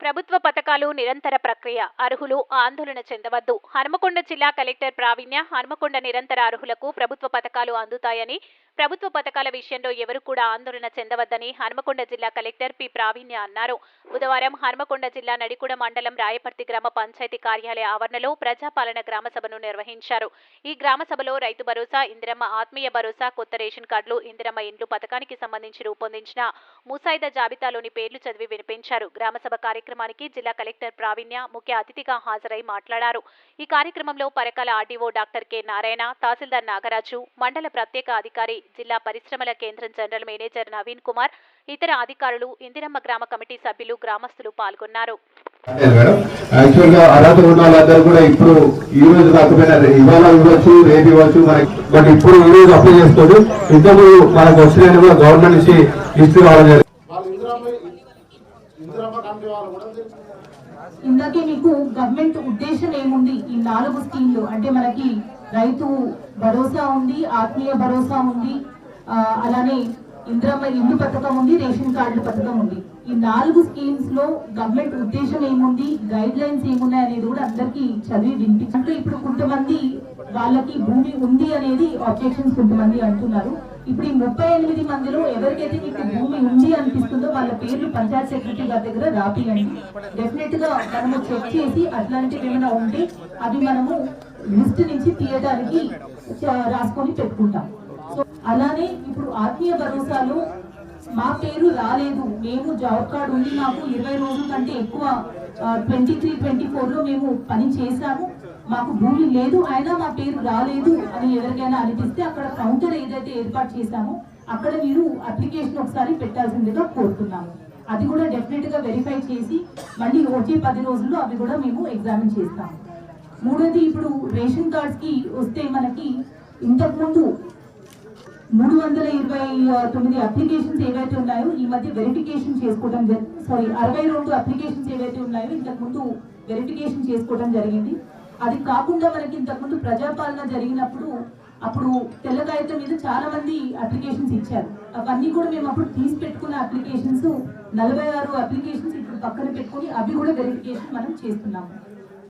ప్రభుత్వ పథకాలు నిరంతర ప్రక్రియ. అర్హులు ఆందోళన చెందవద్దు. హనుమకొండ జిల్లా కలెక్టర్ ప్రావీణ్య హనుమకొండ నిరంతర అర్హులకు ప్రభుత్వ పథకాలు అందుతాయని ప్రభుత్వ పథకాల విషయంలో ఎవరు కూడా ఆందోళన చెందవద్దని హన్మకొండ జిల్లా కలెక్టర్ పి. ప్రావీణ్య అన్నారు. బుధవారం హన్మకొండ జిల్లా నడికుడ మండలం రాయపర్తి గ్రామ పంచాయతీ కార్యాలయ ఆవరణలో ప్రజాపాలన గ్రామ సభను నిర్వహించారు. ఈ గ్రామ సభలో రైతు భరోసా ఇందిరమ్మ ఆత్మీయ భరోసా కొత్త రేషన్ కార్డులు ఇందిరమ్మ ఇండ్లు పథకానికి సంబంధించి రూపొందించిన ముసాయిదా జాబితాలోని పేర్లు చదివి వినిపించారు. గ్రామ సభ కార్యక్రమానికి జిల్లా కలెక్టర్ ప్రావీణ్య ముఖ్య అతిథిగా హాజరై మాట్లాడారు. ఈ కార్యక్రమంలో Parakala RDO doctor K. Narayana తహసీల్దార్ నాగరాజు మండల ప్రత్యేక అధికారి జిల్లా పరిశ్రమల కేంద్రం జనరల్ మేనేజర్ నవీన్ కుమార్ ఇతర అధికారులు ఇందిరమ్మ గ్రామ కమిటీ సభ్యులు గ్రామస్తులు పాల్గొన్నారు. లేదు మేడం. యాక్చువల్గా అర్హత ఉన్న వాళ్ళందరూ కూడా ఇప్పుడు ఈ రోజు కాకపోయినా ఇవాళ ఇవ్వచ్చు రేపు ఇవ్వచ్చు మనకి బట్ ఇప్పుడు ఈ రోజు అప్లై చేసుకోండి ఇంతకు మనకు వచ్చిన కూడా గవర్నమెంట్ నుంచి ఇస్తూ రావడం జరిగింది. వాళ్ళు ఇందిరామ్మ ఇందిరామ్మ కమిటీ వాళ్ళు కూడా తెలుసు. ఇందాకే మీకు గవర్నమెంట్ ఉద్దేశం ఏముంది? ఈ నాలుగు స్కీమ్లు అంటే మనకి రైతు భరోసా ఉంది ఆత్మీయ భరోసా ఉంది అలానే ఇంద్రమ్మ ఇల్లు పథకం ఉంది రేషన్ కార్డుల పథకం ఉంది. ఈ నాలుగు స్కీమ్స్లో గవర్నమెంట్ ఉద్దేశం ఏముంది గైడ్ లైన్స్ ఏమున్నాయి అనేది కూడా అందరికి చదివి అంటే ఇప్పుడు కొంతమంది వాళ్ళకి భూమి ఉంది అనేది ఆబ్జెక్షన్స్ కొంతమంది అంటున్నారు. ఇప్పుడు ఈ ముప్పై ఎనిమిది మందిలో ఎవరికైతే మీకు భూమి ఉంది అనిపిస్తుందో వాళ్ళ పేర్లు పంచాయత్ సెక్రటరీ గారి దగ్గర రాపియండి. డెఫినెట్గా మనము చెక్ చేసి అట్లాంటివి ఏమైనా ఉంటే అవి మనము లిస్ట్ నుంచి తీయడానికి రాసుకొని పెట్టుకుంటాం. సో అలానే ఇప్పుడు ఆత్మీయ భరోసాలో మా పేరు రాలేదు. మేము జాబ్ కార్డు ఉంది మాకు. ఇరవై రోజుల కంటే ఎక్కువ ట్వంటీ త్రీ ట్వంటీ ఫోర్లో మేము పని చేశాము. మాకు భూమి లేదు. అయినా మా పేరు రాలేదు అని ఎవరికైనా అనిపిస్తే అక్కడ కౌంటర్ ఏదైతే ఏర్పాటు చేశామో అక్కడ మీరు అప్లికేషన్ ఒకసారి పెట్టాల్సిందిగా కోరుతున్నాము. అది కూడా డెఫినెట్గా వెరిఫై చేసి మళ్ళీ వచ్చే పది రోజుల్లో అవి కూడా మేము ఎగ్జామిన్ చేస్తాము. మూడోది ఇప్పుడు రేషన్ కార్డ్స్కి వస్తే మనకి ఇంతకుముందు మూడు వందల ఇరవై తొమ్మిది అప్లికేషన్స్ ఏవైతే ఉన్నాయో ఈ మధ్య వెరిఫికేషన్ చేసుకోవడం సారీ అరవై రెండు అప్లికేషన్స్ ఏవైతే ఉన్నాయో ఇంతకు ముందు వెరిఫికేషన్ చేసుకోవడం జరిగింది. అది కాకుండా మనకి ఇంతకుముందు ప్రజాపాలన జరిగినప్పుడు అప్పుడు తెల్ల కాగితం మీద చాలా మంది అప్లికేషన్స్ ఇచ్చారు. అవన్నీ కూడా మేము అప్పుడు తీసి పెట్టుకున్న అప్లికేషన్స్ నలభై ఆరు అప్లికేషన్స్ ఇప్పుడు పక్కన పెట్టుకొని అవి కూడా వెరిఫికేషన్ మనం చేస్తున్నాము.